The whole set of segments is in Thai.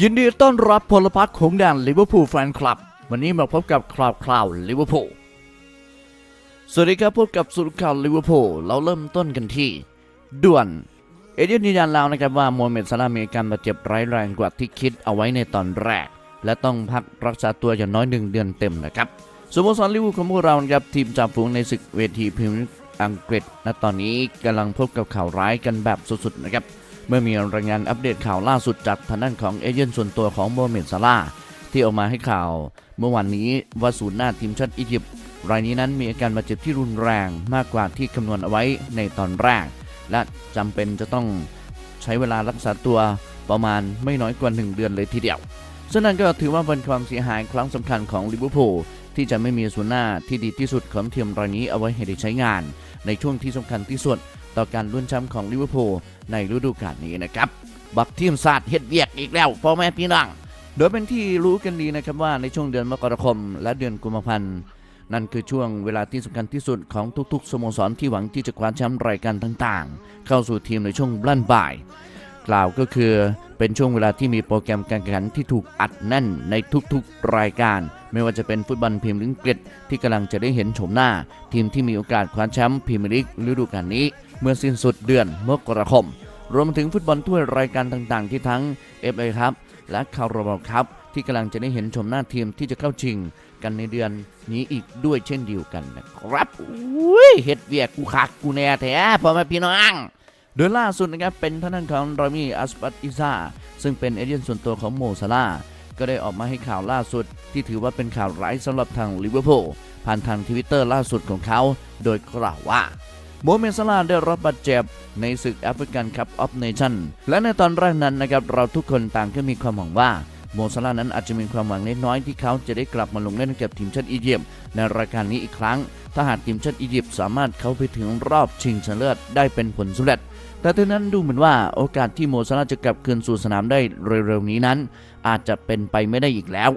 ยินดีต้อนรับพลพรรคของแดนลิเวอร์พูลแฟนคลับ วันนี้มาพบกับคราวคราวลิเวอร์พูลสวัสดีครับพบกับสุดข่าวลิเวอร์พูลเราเริ่มต้นกันที่ ด่วน เอเดียนยืนยันแล้วนะครับว่าโมฮัมเหม็ดซาลามีการบาดเจ็บร้ายแรงกว่าที่คิดเอาไว้ในตอนแรก และต้องพักรักษาตัวอย่างน้อยหนึ่งเดือนเต็มนะครับสโมสรลิเวอร์พูลของพวกเรานะครับทีมจ่าฝูงในศึกเวทีพรีเมียร์อังกฤษณตอนนี้กำลังพบกับข่าวร้ายกันแบบสุดๆนะครับ เมื่อมีรายงานอัปเดตข่าวล่าสุดจากทางด้านของเอเจนต์ส่วนตัวของโมฮัมเมดซาลาที่ออกมาให้ข่าว เมื่อวันนี้ว่าศูนย์หน้าทีมชาติอียิปต์รายนี้นั้นมีอาการบาดเจ็บที่รุนแรงมากกว่าที่คำนวณเอาไว้ในตอนแรก และจำเป็นจะต้องใช้เวลารักษาตัวประมาณไม่น้อยกว่า 1 เดือนเลยทีเดียว ซึ่งนั่นก็ถือว่าเป็นความเสียหายครั้งสำคัญของลิเวอร์พูลที่จะไม่มีศูนย์หน้าที่ดีที่สุดของทีมรายนี้เอาไว้ให้ได้ใช้งาน ในช่วงที่สำคัญที่สุด ต่อการลุ้นแชมป์ของลิเวอร์พูลในฤดูกาลนี้นะครับบักทีมศาสตร์เฮ็ดเวียกอีกแล้วพ่อแม่พี่น้องโดยเป็นที่รู้กันดีนะครับว่าในช่วงเดือนมกราคม และเดือนกุมภาพันธ์นั่นคือช่วงเวลาที่สำคัญที่สุดของทุกๆสโมสรที่หวังที่จะคว้าแชมป์รายการต่างๆ เข้าสู่ทีมในช่วงลั่นบ่าย กล่าวก็คือเป็นช่วงเวลาที่มีโปรแกรมการแข่งขันที่ถูกอัดแน่นในทุกๆรายการ ไม่ว่าจะเป็นฟุตบอลพรีเมียร์ลีกอังกฤษที่กำลังจะได้เห็นโฉมหน้า ทีมที่มีโอกาสคว้าแชมป์พรีเมียร์ลีกฤดูกาลนี้ เมื่อสิ้นสุดเดือนมกราคม รวมถึงฟุตบอลถ้วยรายการต่างๆ ที่ทั้ง FA ครับ และคาราบาวครับ ที่กำลังจะได้เห็นชมหน้าทีมที่จะเข้าชิงกันในเดือนนี้อีกด้วยเช่นเดียวกันนะครับอุ้ยเฮ็ดเวียกกูคักกูแน่แท้พ่อแม่พี่น้องโดยล่าสุดนะครับเป็นท่านานของรอมีอัสปัตอิซาซึ่งเป็นเอเจนต์ส่วนตัวของโมซาลาก็ได้ออกมาให้ข่าวล่าสุด ที่ถือว่าเป็นข่าวร้ายสำหรับทางลิเวอร์พูลผ่านทางทวิตเตอร์ล่าสุดของเขา โดยกล่าวว่า โมเมนซาลาได้รับบาดเจ็บในศึกแอฟริกันคัพออฟเนชั่นและในตอนแรกนั้นนะครับเราทุกคนต่างก็มีความหวังว่าโมซาลานั้นอาจจะมีความหวังเล็กน้อยที่เขาจะได้กลับมาลงเล่นกับทีมชาติอียิปต์ในรายการนี้อีกครั้ง ถ้าหากทีมชาติอียิปต์สามารถเข้าไปถึงรอบชิงชนะเลิศได้เป็นผลสำเร็จ แต่ทั้งนั้นดูเหมือนว่าโอกาสที่โมซาลาจะกลับคืนสู่สนามได้เร็วๆนี้นั้น อาจจะเป็นไปไม่ได้อีกแล้ว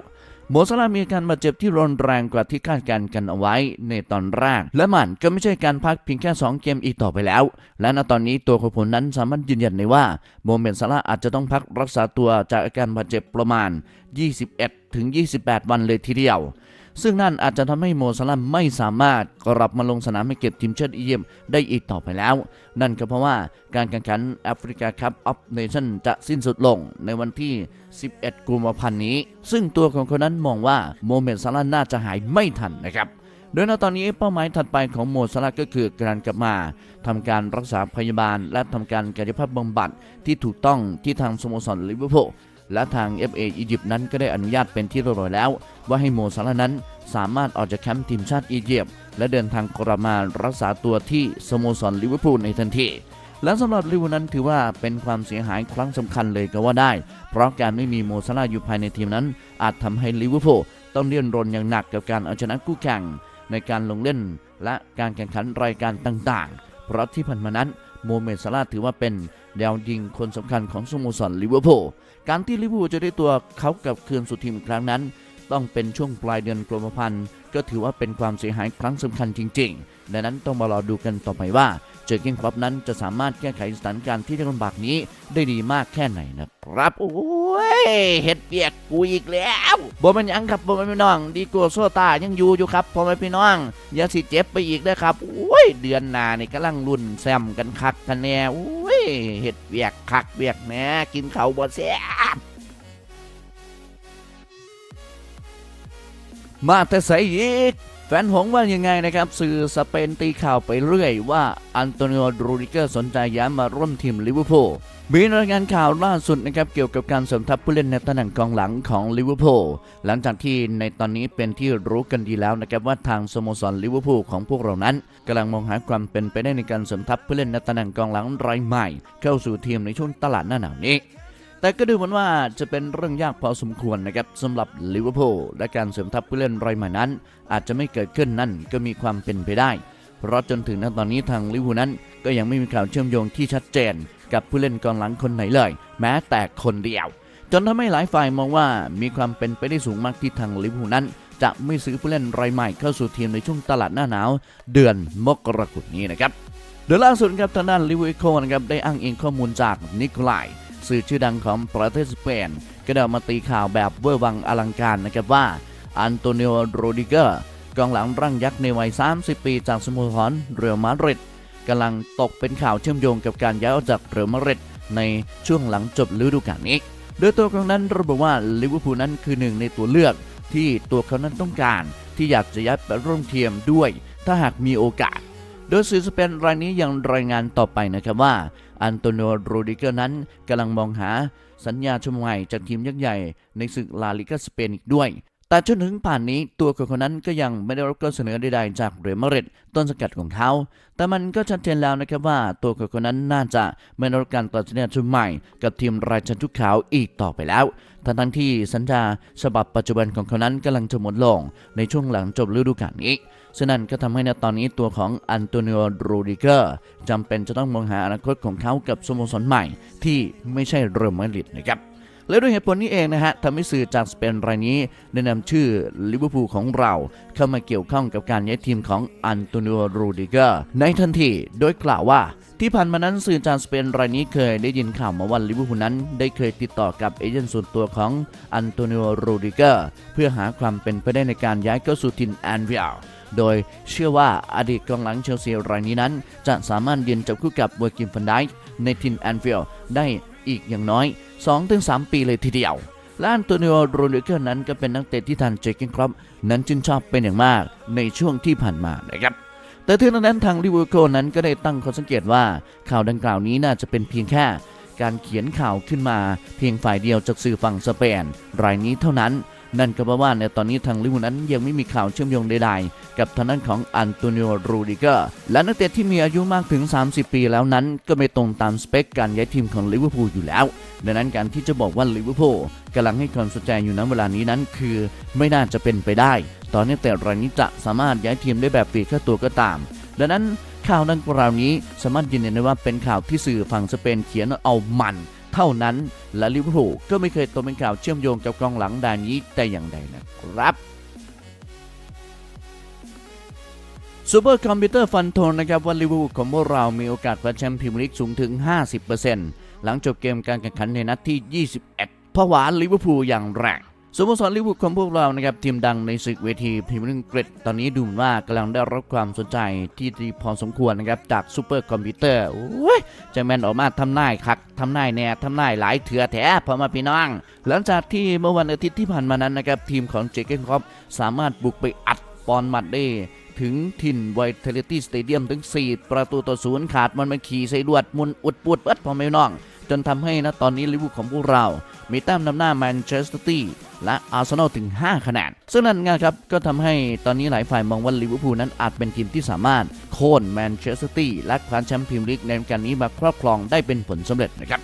โมซาลามีอาการบาดเจ็บที่รุนแรงกว่าที่คาดการณ์กันเอาไว้ในตอนแรก และมันก็ไม่ใช่การพักเพียงแค่ 2 เกมอีกต่อไปแล้ว และณตอนนี้ตัวของผมนั้นสามารถยืนยันได้ว่าโมเมนซาลาอาจจะต้องพักรักษาตัวจากอาการบาดเจ็บประมาณ 21 ถึง 28 วันเลยทีเดียว ซึ่งนั่นอาจจะทำให้โมซาลาไม่สามารถกลับมาลงสนามให้เก็บทีมชาติอียิปต์ได้อีกต่อไปแล้ว นั่นก็เพราะว่าการแข่งขันแอฟริกาคัพออฟเนชั่นจะสิ้นสุดลงในวันที่ 11 กุมภาพันธ์นี้ ซึ่งตัวของคนนั้นมองว่าโมเมนซาลาน่าจะหายไม่ทันนะครับโดยในตอนนี้เป้าหมายถัดไปของโมซาลาก็คือการกลับมาทำการรักษาพยาบาล และทำการกายภาพบำบัดที่ถูกต้องที่ทางสโมสรลิเวอร์พูล และทาง FA อียิปต์นั้นก็ได้อนุญาตเป็นที่เรียบร้อยแล้ว ว่าให้โมซาลานั้นสามารถออกจากแคมป์ทีมชาติอียิปต์และเดินทางกลับมารักษาตัวที่สโมสรลิเวอร์พูลในทันทีและสำหรับลิเวอร์นั้นถือว่าเป็นความเสียหายครั้งสำคัญเลยก็ว่าได้ เพราะการไม่มีโมซาลาอยู่ภายในทีมนั้น อาจทำให้ลิเวอร์พูลต้องเลี่ยนรนอย่างหนักกับการเอาชนะคู่แข่งในการลงเล่น และการแข่งขันรายการต่างๆ เพราะที่ผ่านมานั้นโมเมซาลาถือว่าเป็นดาวยิงคนสำคัญของสโมสรลิเวอร์พูล การที่ลิเวอร์พูลจะได้ตัวเขากลับคืนสู่ทีมอีกครั้งนั้น ต้องเป็นช่วงปลายเดือนกุมภาพันธ์ก็ถือว่าเป็นความเสียหายครั้งสำคัญจริงๆ ดังนั้นต้องมารอดูกันต่อไปว่า เจอเกนครอปนั้นจะสามารถแก้ไขสถานการณ์ที่ยากลำบากนี้ได้ดีมากแค่ไหนนะครับ โอ้ยเฮ็ดเปียกกูอีกแล้วบ่แม่นยังครับบ่แม่นพี่น้อง ดีกว่าโซตายังอยู่อยู่ครับพอแม่พี่น้องอย่าสิเจ็บไปอีกนะครับโอ้ยเดือนหน้านี่กำลังรุ่นแซมกันคักกันแน่โอ้ย เห็ดเวียกคักเวียกแหน่กินเขาบ่แซ่บมาแต่ใส่อีก แฟนหงว่ายังไงนะครับ สื่อสเปนตีข่าวไปเรื่อยว่าอันโตนิโอโรดิเกอร์สนใจย้ายมาร่วมทีมลิเวอร์พูลมีรายงานข่าวล่าสุดนะครับเกี่ยวกับการเสริมทัพผู้เล่นในตำแหน่งกองหลังของลิเวอร์พูลหลังจากที่ในตอนนี้เป็นที่รู้กันดีแล้วนะครับว่าทางสโมสรลิเวอร์พูลของพวกเรานั้นกำลังมองหาความเป็นไปได้ในการเสริมทัพผู้เล่นในตำแหน่งกองหลังรายใหม่ เข้าสู่ทีมในช่วงตลาดหน้าหนาวนี้ แต่ก็ดูเหมือนว่าจะเป็นเรื่องยากพอสมควรนะครับสำหรับลิเวอร์พูลและการเสริมทัพผู้เล่นรายใหม่นั้น อาจจะไม่เกิดขึ้นนั่นก็มีความเป็นไปได้ เพราะจนถึงณตอนนี้ทางลิเวอร์พูลนั้นก็ยังไม่มีข่าวเชื่อมโยงที่ชัดเจน กับผู้เล่นกองหลังคนไหนเลย แม้แต่คนเดียว จนทำให้หลายฝ่ายมองว่ามีความเป็นไปได้สูงมากที่ทางลิเวอร์พูลนั้น จะไม่ซื้อผู้เล่นรายใหม่เข้าสู่ทีมในช่วงตลาดหน้าหนาว เดือนมกราคมนี้นะครับโดยล่าสุดครับทางด้านลิเวอร์พูลนะครับได้อ้างอิงข้อมูลจากนิโคลาย สื่อชื่อดังของประเทศสเปน ก็ได้มาตีข่าวแบบเวอร์วังอลังการนะครับว่าอันโตนิโอโรดิเกอร์กองหลังร่างยักษ์ในวัย 30 ปีจากสโมสรเรอัลมาดริดกำลังตกเป็นข่าวเชื่อมโยงกับการย้ายออกจากเรอัลมาดริดในช่วงหลังจบฤดูกาลนี้โดยตัวเขานั้นระบุว่าลิเวอร์พูลนั้นคือหนึ่งในตัวเลือกที่ตัวเขานั้นต้องการ ที่อยากจะย้ายไปร่วมทีมด้วย ถ้าหากมีโอกาส โดยสื่อสเปนรายนี้ยังรายงานต่อไปนะครับว่าอันโตนิโอโรดิเกอร์นั้นกำลังมองหาสัญญาชมใหม่จากทีมยักษ์ใหญ่ในศึกลาลิกาสเปนอีกด้วย แต่จนถึงป่านนี้ตัวเขาคนนั้นก็ยังไม่ได้รับการเสนอใดๆจากเรอัลมริดต้นสกัดของเขา แต่มันก็ชัดเจนแล้วนะครับว่าตัวเขาคนนั้นน่าจะไม่ได้รับการตัดสินใจชุดใหม่ กับทีมรายชันทุกขาวอีกต่อไปแล้ว ทั้งทั้งที่สัญญาฉบับปัจจุบันของเขานั้นกำลังจะหมดลงในช่วงหลังจบฤดูกาลนี้ฉะนั้นก็ทำให้ในตอนนี้ตัวของอันโตนิโอโรดิเกอร์จำเป็นจะต้องมองหาอนาคตของเขากับสโมสรใหม่ ที่ไม่ใช่เรอัลมาดริดนะครับ และด้วยเหตุผลนี้เองนะฮะทำให้สื่อจากสเปนรายนี้ได้นำชื่อลิเวอร์พูลของเรา เข้ามาเกี่ยวข้องกับการย้ายทีมของอันโตนิโอโรดิเกอร์ในทันทีโดยกล่าวว่าที่ผ่านมานั้นสื่อจากสเปนรายนี้เคยได้ยินข่าวมาว่าลิเวอร์พูลนั้น ได้เคยติดต่อกับเอเจนต์ส่วนตัวของอันโตนิโอโรดิเกอร์เพื่อหาความเป็นไปได้ในการย้ายเข้าสู่ทีมแอนวิลโดยเชื่อว่าอดีตกองหลังเชลซีรายนี้นั้น จะสามารถยืนจับคู่กับเวอร์กินฟันไดในทีมแอนฟิลด์ได้อีกอย่างน้อย 2-3 ปีเลยทีเดียว และอันโตนิโอโรนิเกอร์นั้นก็เป็นนักเตะที่ทันเจคเกนครอปนั้นชื่นชอบเป็นอย่างมากในช่วงที่ผ่านมานะครับแต่ถึงนั้นทางลิเวอร์พูลนั้นก็ได้ตั้งข้อสังเกตว่าข่าวดังกล่าวนี้น่าจะเป็นเพียงแค่การเขียนข่าวขึ้นมา เพียงฝ่ายเดียวจากสื่อฝั่งสเปน รายนี้เท่านั้น นั่นก็แปลว่าในตอนนี้ทางลิเวอร์พูลนั้นยังไม่มีข่าวเชื่อมโยงใดๆ กับทางด้านของอันโตนิโอโรดิเกอร์ และนักเตะที่มีอายุมากถึง 30 ปีแล้วนั้น ก็ไม่ตรงตามสเปคการย้ายทีมของลิเวอร์พูลอยู่แล้ว ดังนั้นการที่จะบอกว่าลิเวอร์พูลกำลังให้ความสนใจอยู่ณเวลานี้นั้นคือ ไม่น่าจะเป็นไปได้ ตอนนี้แต่รายนี้จะสามารถย้ายทีมได้แบบฟรีค่ตัวก็ตาม ดังนั้นข่าวดังกล่าวนี้สามารถยืนยันได้ว่าเป็นข่าวที่สื่อฝั่งสเปนเขียนเอามัน เท่านั้นและลิเวอร์พูลก็ไม่เคยตกเป็นข่าวเชื่อมโยงกับกองหลังดานนี้แต่อย่างใดนะครับซูเปอร์คอมพิวเตอร์ฟันธงนะครับว่าลิเวอร์พูลของพวกเรามีโอกาสคว้าแชมป์พรีเมียร์ลีกสูงถึง 50%หลังจบเกมการแข่งขันในนัดที่ 21 เพราะว่าลิเวอร์พูลอย่างแรง สโมสรลิเวอร์พูลของพวกเรานะครับทีมดังในศึกเวทีพรีเมียร์ลีกอังกฤษตอนนี้ดูเหมือนว่ากำลังได้รับความสนใจที่ดีพอสมควรนะครับจากซูเปอร์คอมพิวเตอร์โอ้ยจะแมนออกมาทำนายคักทำนายแน่ทำนายหลายเถื่อแถพอมาพี่น้อง หลังจากที่เมื่อวันอาทิตย์ที่ผ่านมานั้นนะครับทีมของเจเกนคอปสามารถบุกไปอัดปอนมัดได้ถึงถิ่นไวท์เทเลตี้สเตเดียมถึง 4 ประตูต่อศูนย์ขาดมันมาขี่ใส่ลวดมุนอุดปูดเบิดพอไม่น้อง จนทำให้นะตอนนี้ลิเวอร์พูลของพวกเรา มีแต้มนำหน้าแมนเชสเตอร์ตี้และอาร์เซนอลถึง 5 คะแนน ซึ่งนั่นไงครับ ก็ทำให้ตอนนี้หลายฝ่ายมองว่าลิเวอร์พูลนั้นอาจเป็นทีมที่สามารถโค่นแมนเชสเตอร์ตี้และคว้าแชมป์พรีเมียร์ลีกในกาลนี้มาครอบครองได้เป็นผลสำเร็จนะครับ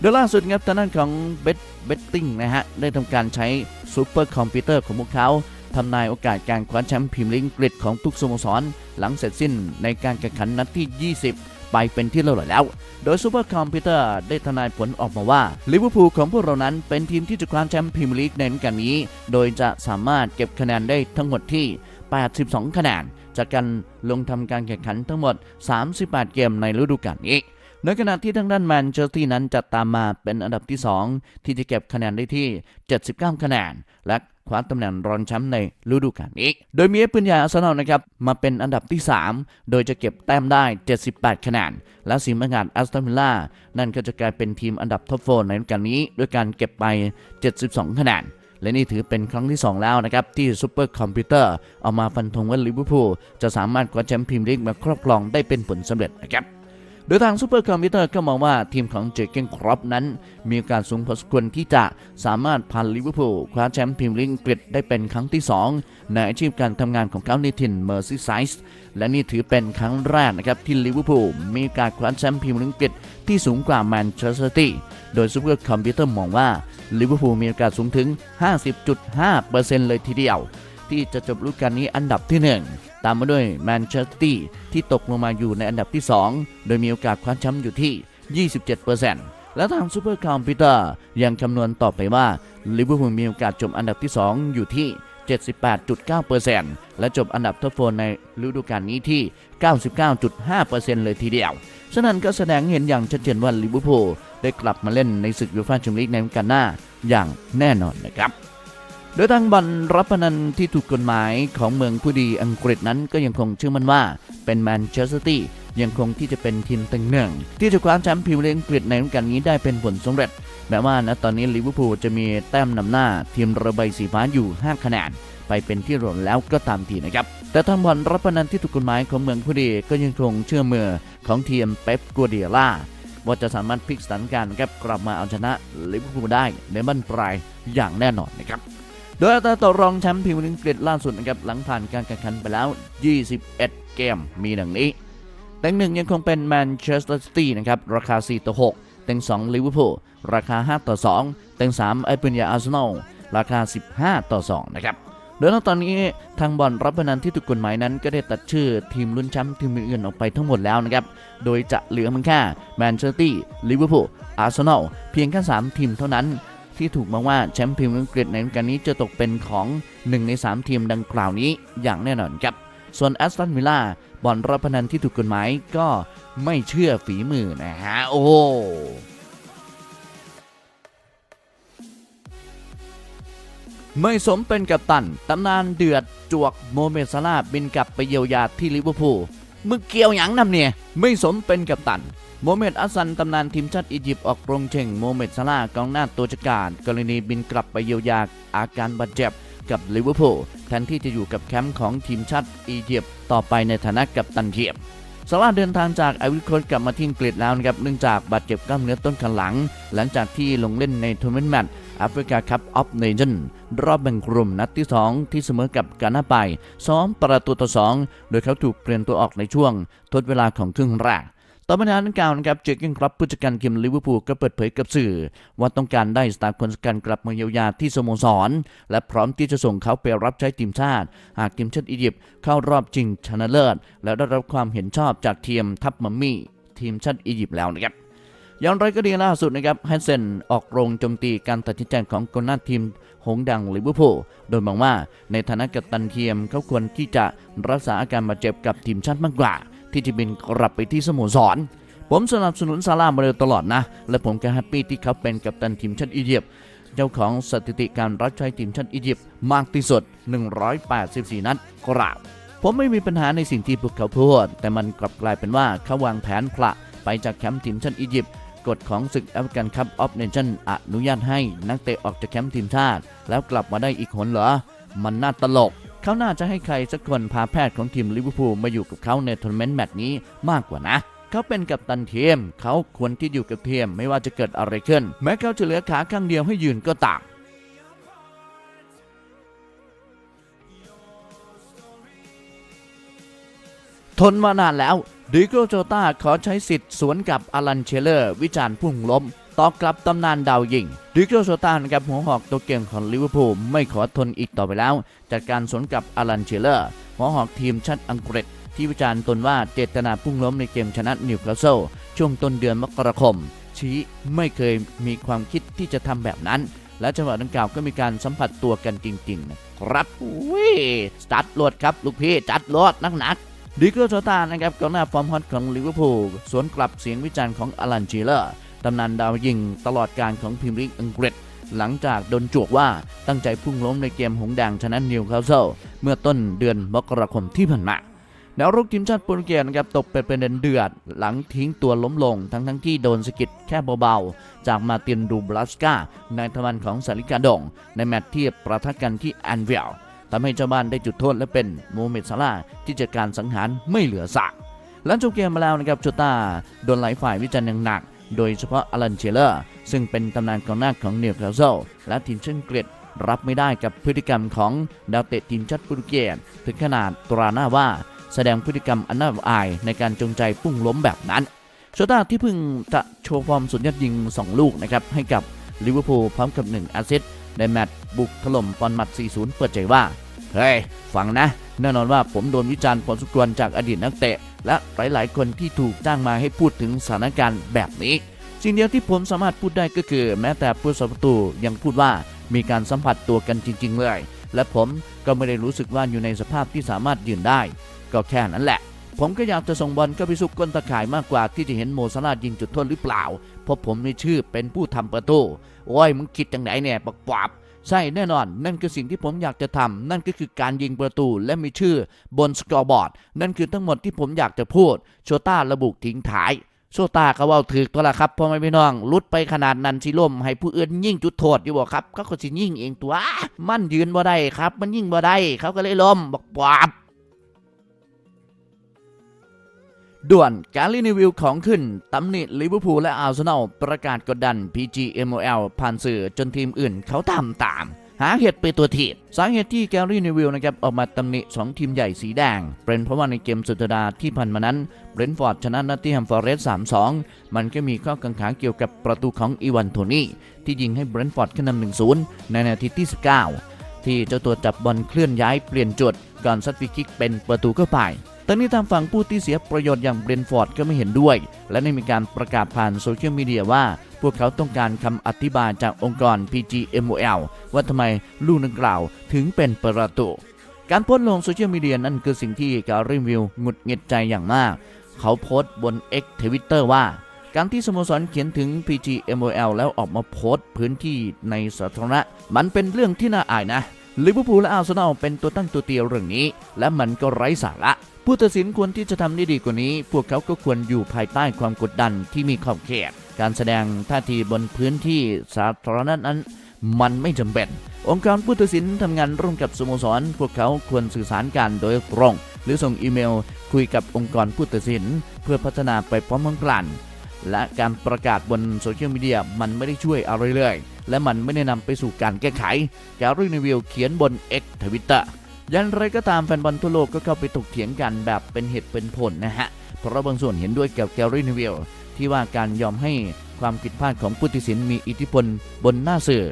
โดยล่าสุดครับทางด้านของเบตเบตติ้งนะฮะได้ทำการใช้ซูเปอร์คอมพิวเตอร์ของพวกเขาทำนายโอกาสการคว้าแชมป์พรีเมียร์ลีกอังกฤษของทุกสโมสร หลังเสร็จสิ้นในการแข่งขันนัดที่ 20 ไปเป็นที่เรียบร้อยแล้ว โดยซูเปอร์คอมพิวเตอร์ได้ทนายผลออกมาว่าลิเวอร์พูลของพวกเรานั้นเป็นทีมที่จะคว้าแชมป์พรีเมียร์ลีกในฤดูกาลนี้ โดยจะสามารถเก็บคะแนนได้ทั้งหมดที่ 82 คะแนนจากการลงทำการแข่งขันทั้งหมด 38 เกมในฤดูกาลนี้ ในขณะที่ทางด้านแมนเชสเตอร์นั้นจะตามมาเป็นอันดับที่ 2 ที่จะเก็บคะแนนได้ที่ 79 คะแนน และคว้าตำแหน่งรองแชมป์ในฤดูกาลนี้ โดยมีเอฟปืนใหญ่อาร์เซนอลนะครับมาเป็นอันดับที่ 3 โดยจะเก็บแต้มได้ 78 คะแนน และสีมังงานแอสตันวิลล่า นั่นก็จะกลายเป็นทีมอันดับท็อปโฟในฤดูกาลนี้ ด้วยการเก็บไป 72 คะแนนและนี่ถือเป็นครั้งที่ 2 แล้วนะครับ ที่ซูเปอร์คอมพิวเตอร์เอามาฟันธงว่าลิเวอร์พูลจะสามารถคว้าแชมป์พรีเมียร์ลีกมาครอบครองได้เป็นผลสำเร็จนะครับ โดยทางซูเปอร์คอมพิวเตอร์ก็มองว่าทีมของเจเกนครอปนั้น มีโอกาสสูงพอสมควรที่จะสามารถพาลิเวอร์พูลคว้าแชมป์พรีเมียร์ลีกอังกฤษได้เป็นครั้งที่ 2 ในอาชีพการทำงานของเขาในถิ่นเมอร์ซีไซส์และนี่ถือเป็นครั้งแรกนะครับที่ลิเวอร์พูลมีกาสคว้าแชมป์พรีเมียร์ลีกอังกฤษที่สูงกว่าแมนเชสเตอร์ซิตี้โดยซูเปอร์คอมพิวเตอร์มองว่าลิเวอร์พูลมีโอกาสสูงถึง 50.5%เลยทีเดียว ที่จะจบฤดูกาลนี้อันดับที่ 1 ตามมาด้วยแมนเชสเตอร์ที่ตกลงมาอยู่ในอันดับที่ 2 โดยมีโอกาสคว้าแชมป์อยู่ที่ 27%และทางซูเปอร์คอมพิวเตอร์ยังคำนวณต่อไปว่าลิเวอร์พูลมีโอกาสจบอันดับที่ 2 อยู่ที่ 78.9%และจบอันดับท็อปโฟในฤดูกาลนี้ที่ 99.5%เลยทีเดียว ฉะนั้นก็แสดงเห็นอย่างชัดเจนว่าลิเวอร์พูลได้กลับมาเล่นในศึกยูฟ่าแชมเปี้ยนลีกในฤดูกาลหน้าอย่างแน่นอนนะครับ โดยทางบอลรับพนันที่ถูกกฎหมายของเมืองผู้ดีอังกฤษนั้นก็ยังคงเชื่อมั่นว่าเป็นแมนเชสเตอร์ตี้ยังคงที่จะเป็นทีมตึงหนึ่ง ที่จะคว้าแชมป์พรีเมียร์ลีกอังกฤษในฤดูกาลนี้ได้เป็นผลสำเร็จ แม้ว่าณตอนนี้ลิเวอร์พูลจะมีแต้มนำหน้า ทีมระบายสีฟ้าอยู่ 5 คะแนนไปเป็นที่รวมแล้วก็ตามทีนะครับ แต่ทางบอลรับพนันที่ถูกกฎหมายของเมืองผู้ดีก็ยังคงเชื่อมือของทีมเป๊ปกัวเดียล่าว่าจะสามารถพลิกสถานการณ์ครับกลับมาเอาชนะลิเวอร์พูลได้ในบั้นปลายอย่างแน่นอนนะครับ โดยอัตราต่อรองแชมป์พรีเมียร์ลีกอังกฤษล่าสุดนะครับหลังผ่านการแข่งขันไปแล้ว 21 เกมมีดังนี้เต็งหนึ่งยังคงเป็นแมนเชสเตอร์ซิตี้นะครับราคา 4 ต่อ6เต็ง2ลิเวอร์พูลราคา 5 ต่อ2เต็ง3ไอเปิลยาอาร์เซนอลราคา 15 ต่อ 2 นะครับโดยตอนนี้ทางบอลรับพนันที่ถูกกฎหมายนั้นก็ได้ตัดชื่อทีมลุ้นแชมป์ทีมอื่นๆออกไปทั้งหมดแล้วนะครับ โดยจะเหลือมันแค่แมนเชสเตอร์ซิตี้ลิเวอร์พูลอาร์เซนอลเพียงแค่ 3 ทีมเท่านั้น ที่ถูกมองว่าแชมป์พรีเมียร์อังกฤษในฤดูกาลนี้จะตกเป็นของ 1 ใน 3 ทีมดังกล่าวนี้อย่างแน่นอนครับ ส่วนแอสตันวิลล่าบอลรับพนันที่ถูกกฎหมายก็ไม่เชื่อฝีมือนะฮะโอ้ไม่สมเป็นกัปตัน ตำนานเดือดจวกโมเมดซาลาบินกลับไปเยียวยาที่ลิเวอร์พูลมึงเกี่ยวหยังนำเนี่ย ไม่สมเป็นกัปตัน โมเมดอัสซันตำนานทีมชาติอียิปต์ออกโรงเช่งโมเมดซาลากองหน้าตัวจัดการ กรณีบินกลับไปเยียวยาอาการบาดเจ็บกับลิเวอร์พูลแทนที่จะอยู่กับแคมป์ของทีมชาติอียิปต์ต่อไปในฐานะกัปตันทีมซาลาเดินทางจากไอวิโคสกลับมาที่อังกฤษแล้วนะครับเนื่องจากบาดเจ็บกล้ามเนื้อต้นขาหลัง หลังจากที่ลงเล่นในทัวร์นาเมนต์แมตช์แอฟริกาคัพออฟเนชั่นรอบแบ่งกลุ่มนัดที่ 2 ที่เสมอกับกานาไปซ้อมประตูต่อ 2 โดยเขาถูกเปลี่ยนตัวออกในช่วงทดเวลาของครึ่งแรก ต่อมาในนั้นกล่าวนะครับเจอร์เกนครับผู้จัดการทีมลิเวอร์พูลก็เปิดเผยกับสื่อ ว่าต้องการได้สตาร์คนสำคัญกลับมาเยียวยาที่สโมสร และพร้อมที่จะส่งเขาไปรับใช้ทีมชาติ หากทีมชาติอียิปต์เข้ารอบชิงชนะเลิศ และได้รับความเห็นชอบจากทีมทัพมัมมี่ ทีมชาติอียิปต์แล้วนะครับอย่างไรก็ดีล่าสุดนะครับแฮนเซนออกโรงโจมตีการตัดสินใจของกองหน้าทีมหงดังลิเวอร์พูลโดยมองว่าในฐานะกัปตันทีมเขาควรที่จะรักษาอาการบาดเจ็บกับทีมชาติมากกว่า ที่จะบินกลับไปที่สโมสร ผมสนับสนุนซาร่ามาโดยตลอดนะ และผมก็แฮปปี้ที่เขาเป็นกัปตันทีมชาติอียิปต์เจ้าของสถิติการรับใช้ทีมชาติอียิปต์มากที่สุด 184 นัดกราบ ผมไม่มีปัญหาในสิ่งที่พวกเขาพูด แต่มันกลับกลายเป็นว่าเขาวางแผนพละไปจากแคมป์ทีมชาติอียิปต์กฎของศึกแอฟริกันคัพออฟเนชั่นอนุญาตให้นักเตะออกจากแคมป์ทีมชาติ แล้วกลับมาได้อีกคนเหรอ มันน่าตลก เขาน่าจะให้ใครสักคนพาแพทย์ของทีมลิเวอร์พูลมาอยู่กับเขาในทัวร์นาเมนต์แมตช์นี้มากกว่านะเขาเป็นกัปตันทีม เขาควรที่อยู่กับทีมไม่ว่าจะเกิดอะไรขึ้น แม้เขาจะเหลือขาข้างเดียวให้ยืนก็ตาม ทนมานานแล้วดิโกโจตาขอใช้สิทธิ์สวนกับอลันเชลเลอร์ วิจารณ์พุ่งล้ม ต่อกลับตำนานดาวยิงดิโกโจตานครับหัวหอกตัวเก่งของลิเวอร์พูลไม่ขอทนอีกต่อไปแล้วจากการสวนกับอลันเชลเลอร์ หัวหอกทีมชาติอังกฤษ ที่วิจารณ์ตนว่าเจตนาพุ่งล้มในเกมชนะนิวคาสเซิลช่วงต้นเดือนมกราคม ชี้ไม่เคยมีความคิดที่จะทำแบบนั้น และจังหวะดังกล่าวก็มีการสัมผัสตัวกันจริงๆนะครับอุ้ยจัดโหลดครับลูกพี่จัดโหลดนักหนักๆดิโกโจตานะครับกองหน้าฟอร์มฮอตของลิเวอร์พูลสวนกลับเสียงวิจารณ์ของอลันชีเลอร์ ตำนานดาวยิงตลอดการของพรีเมียร์ลีกอังกฤษ หลังจากโดนจวกว่าตั้งใจพุ่งล้มในเกมหงแดงชนะนิวคาสเซิลเมื่อต้นเดือนมกราคมที่ผ่านมาแนวรุกทีมชาติโปรตุเกสนะครับตกเป็นประเด็นเดือด หลังทิ้งตัวล้มลง ทั้งทั้งที่โดนสกิดแค่เบาๆ จากมาตินดูบลัสกาในทวันของสาริกาดง ในแมตช์ที่ประทะกันที่แอนเวลทำให้เจ้าบ้านได้จุดโทษและเป็นโมเมดซาลาที่จัดการสังหารไม่เหลือสักหลังจบเกมมาแล้วนะครับโจต้าโดนหลายฝ่ายวิจารณ์อย่างหนัก โดยเฉพาะอลันเชลเลอร์ ซึ่งเป็นตำนานกองหน้าของนิวคาสเซิลและทีมเชาติอังกฤษรับไม่ได้กับพฤติกรรมของดาวเตะทีมชาติโปรตุเกสถึงขนาดตราหน้าว่าแสดงพฤติกรรมอันน่าอับอายในการจงใจพุ่งล้มแบบนั้นโชต้าที่เพิ่งจะโชว์ฟอร์มสุดยอดยิง 2 ลูกนะครับให้กับลิเวอร์พูลพร้อมกับ 1 แอสซิสต์ในแมตช์บุกถล่มปอนมัด 4-0 เปิดใจว่า เฮ้ย ฟังนะ แน่นอนว่าผมโดนวิจารณ์พอสมควรจากอดีตนักเตะ และหลายๆ คนที่ถูกจ้างมาให้พูดถึงสถานการณ์แบบนี้ สิ่งเดียวที่ผมสามารถพูดได้ก็คือ แม้แต่ผู้สาประตูยังพูดว่ามีการสัมผัสตัวกันจริง ๆ เลย และผมก็ไม่ได้รู้สึกว่าอยู่ในสภาพที่สามารถยืนได้ ก็แค่นั้นแหละ ผมก็อยากจะส่งบอลเข้าไปซุกก้นตะข่ายมากกว่าที่จะเห็นโมซาลายิงจุดโทษหรือเปล่า เพราะผมมีชื่อเป็นผู้ทำประตู โอ้ยมึงคิดจังไหนเนี่ยปักปอบ ใช่แน่นอน นั่นคือสิ่งที่ผมอยากจะทำนั่นก็คือการยิงประตูและมีชื่อบนสกอร์บอร์ด นั่นคือทั้งหมดที่ผมอยากจะพูด โชต้าระบุทิ้งท้ายโชต้าก็ว่าถือตัวละครับพ่อแม่พี่น้องลุดไปขนาดนั้นสิล่มให้ผู้อื่นยิ่งจุดโทษอยู่บ่ครับเขาก็สิยิ่งเองตัว มันยืนบ่ได้ครับ มันยิ่งบ่ได้เขาก็เลยล้มบอกปอบ ด่วนการรีวิวของขึ้นตำหนิลิเวอร์พูลและอาร์เซนอลประกาศกดดัน PGMOL ผ่านสื่อจนทีมอื่นเขาทำตาม หาเหตุไปตัวทีบสาเหตุที่แกรี่นิวิลนะครับออกมาตำหนิ2ทีมใหญ่สีแดง เป็นเพราะว่าในเกมสุดสัปดาห์ที่ผ่านมานั้นเบรนท์ฟอร์ดชนะนัตติแฮมฟอร์เรสต์3-2 มันก็มีข้อกังขาเกี่ยวกับประตูของอีวานโทนี่ที่ยิงให้เบรนท์ฟอร์ดขึ้นนำ1-0 ในนาทีที่ 19 ที่เจ้าตัวจับบอลเคลื่อนย้ายเปลี่ยนจุดก่อนซัดฟรีคิกเป็นประตูเข้าไป ตอนนี้ทางฝั่งผู้ที่เสียประโยชน์อย่างเบรนฟอร์ดก็ไม่เห็นด้วย และได้มีการประกาศผ่านโซเชียลมีเดียว่า พวกเขาต้องการคำอธิบายจากองค์กร PGMOL ว่าทำไมลูกดังกล่าวถึงเป็นประตูการโพสต์ลงโซเชียลมีเดียนั่นคือสิ่งที่การรีวิวหงุดหงิดใจอย่างมาก เขาโพสต์บน X Twitter ว่า การที่สโมสรเขียนถึง PGMOL แล้วออกมาโพสต์พื้นที่ในสาธารณะ มันเป็นเรื่องที่น่าอายนะ ลิเวอร์พูลและอาร์เซนอลเป็นตัวตั้งตัวเตียวเรื่องนี้ และมันก็ไร้สาระ ผู้ตัดสินควรที่จะทำได้ดีกว่านี้ พวกเขาก็ควรอยู่ภายใต้ความกดดันที่มีขอบเขต การแสดงท่าทีบนพื้นที่สาธารณะนั้นมันไม่จำเป็น องค์กรผู้ตัดสินทำงานร่วมกับสโมสร พวกเขาควรสื่อสารกันโดยตรง หรือส่งอีเมล คุยกับองค์กรผู้ตัดสิน เพื่อพัฒนาไปพร้อมๆกัน และการประกาศบนโซเชียลมีเดียมันไม่ได้ช่วยอะไรเลย และมันไม่ได้นำไปสู่การแก้ไข แกรี่นิวิลเขียนบน X ทวิตเตอร์ยันไรก็ตามแฟนบอลทั่วโลกก็เข้าไปถกเถียงกันแบบเป็นเหตุเป็นผลนะฮะ เพราะบางส่วนเห็นด้วยกับแกรี่นิวิลที่ว่าการยอมให้ความผิดพลาดของผู้ตัดสินมีอิทธิพลบนหน้าสื่อ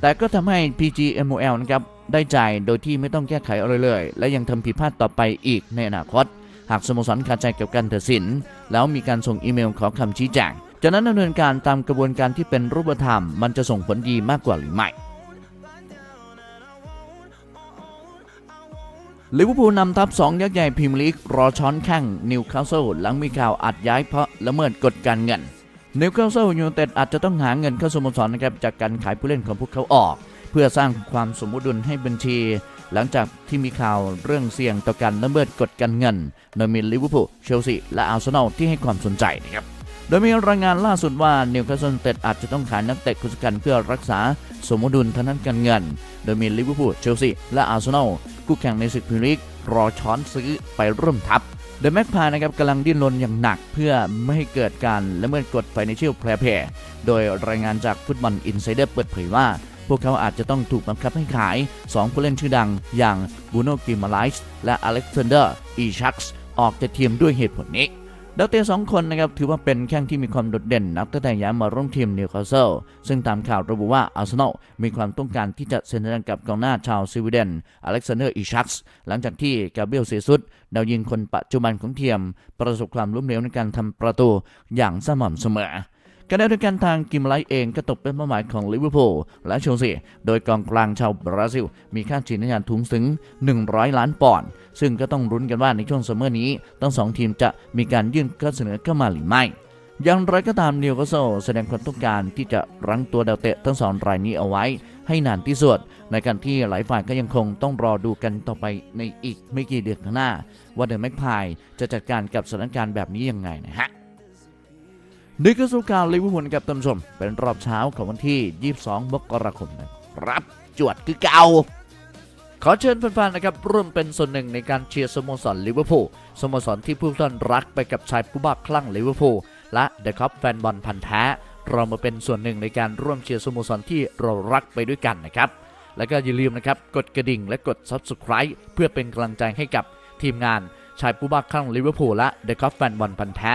แต่ก็ทำให้ PGMOL นะครับได้จ่ายโดยที่ไม่ต้องแก้ไขอะไรเลย และยังทำผิดพลาดต่อไปอีกในอนาคต หากสโมสรขาดใจกับการตัดสิน แล้วมีการส่งอีเมลขอคำชี้แจงจากนั้นดำเนินการตามกระบวนการที่เป็นรูปธรรม มันจะส่งผลดีมากกว่าหรือไม่ลิเวอร์พูลนำทัพ 2 ยักษ์ใหญ่พรีเมียร์ลีก รอช้อนแข่งนิวคาสเซิลหลังมีข่าวอัดย้ายเพราะละเมิดกฎการเงินนิวคาสเซิลยูไนเต็ดอาจจะต้องหาเงินเข้าสโมสรนะครับจากการขายผู้เล่นของพวกเขาออก เพื่อสร้างความสมดุลให้บัญชี หลังจากที่มีข่าวเรื่องเสี่ยงต่อการละเมิดกฎการเงิน โดยมีลิเวอร์พูลเชลซีและอาร์เซนอลที่ให้ความสนใจนะครับโดยมีรายงานล่าสุดว่านิวคาสเซิลเต็ดอาจจะต้องขายนักเตะคุสกันเพื่อรักษาสมดุลทางด้านการเงิน โดยมีลิเวอร์พูลเชลซีและอาร์เซนอลคู่แข่งในศึกพรีเมียร์ลีกรอช้อนซื้อไปร่วมทัพเดอะแม็กพายนะครับกำลังดิ้นรนอย่างหนักเพื่อไม่ให้เกิดการละเมิดกฎไฟในเชียลแพร่เพโดยรายงานจากฟุตบอลอินไซเดอร์เปิดเผยว่า พวกเขาอาจจะต้องถูกบังคับให้ขาย 2 ผู้เล่นชื่อดังอย่างบูโนกิมาไลส์และอเล็กซานเดอร์อีชักส์ออกจากทีมด้วยเหตุผลนี้ดาวเตะสองคนนะครับถือว่าเป็นแข้งที่มีความโดดเด่นนับตั้งแต่ย้ายมาร่วมทีมนิวคาสเซิลซึ่งตามข่าวระบุว่าอาร์เซนอลมีความต้องการที่จะเซ็นสัญญากับกองหน้าชาวสวีเดนอเล็กซานเดอร์อิชักส์หลังจากที่กาเบรียลเซซุสดาวยิงคนปัจจุบันของทีม ประสบความล้มเหลวในการทำประตูอย่างสม่ำเสมอ ขณะเดียวกันทางกิมไลท์เองก็ตกเป็นเป้าหมายของลิเวอร์พูลและเชลซีโดยกองกลางชาวบราซิล มีค่าฉีดน้ำยาทุงถึง 100 ล้านปอนด์ซึ่งก็ต้องรุ้นกันว่าในช่วงซัมเมอร์นี้ทั้งสองทีมจะมีการยื่นข้อเสนอเข้ามาหรือไม่อย่างไรก็ตามนิวคาสเซิลแสดงความต้องการที่จะรั้งตัวดาวเตะทั้งสองรายนี้เอาไว้ ให้นานที่สุด ในการที่หลายฝ่ายก็ยังคงต้องรอดูกันต่อไปในอีกไม่กี่เดือนข้างหน้า ว่าเดอะแม็กพายจะจัดการกับสถานการณ์แบบนี้ยังไงนะฮะ นี่ก็สู่ข่าวลิเวอร์พูลกับท่านผู้ชม เป็นรอบเช้าของวันที่ 22 มกราคมนะครับ จวดคือเก่า ขอเชิญแฟนๆนะครับร่วมเป็นส่วนหนึ่งในการเชียร์สโมสรลิเวอร์พูลสโมสรที่ผู้ท่านรักไปกับชายผู้บ้าคลั่งลิเวอร์พูลและเดอะคัพแฟนบอลพันธ์แท้ เรามาเป็นส่วนหนึ่งในการร่วมเชียร์สโมสรที่เรารักไปด้วยกันนะครับ แล้วก็อย่าลืมนะครับกดกระดิ่งและกด Subscribe เพื่อเป็นกำลังใจให้กับทีมงานชายผู้บ้าคลั่งลิเวอร์พูลและเดอะคัพแฟนบอลพันธ์แท้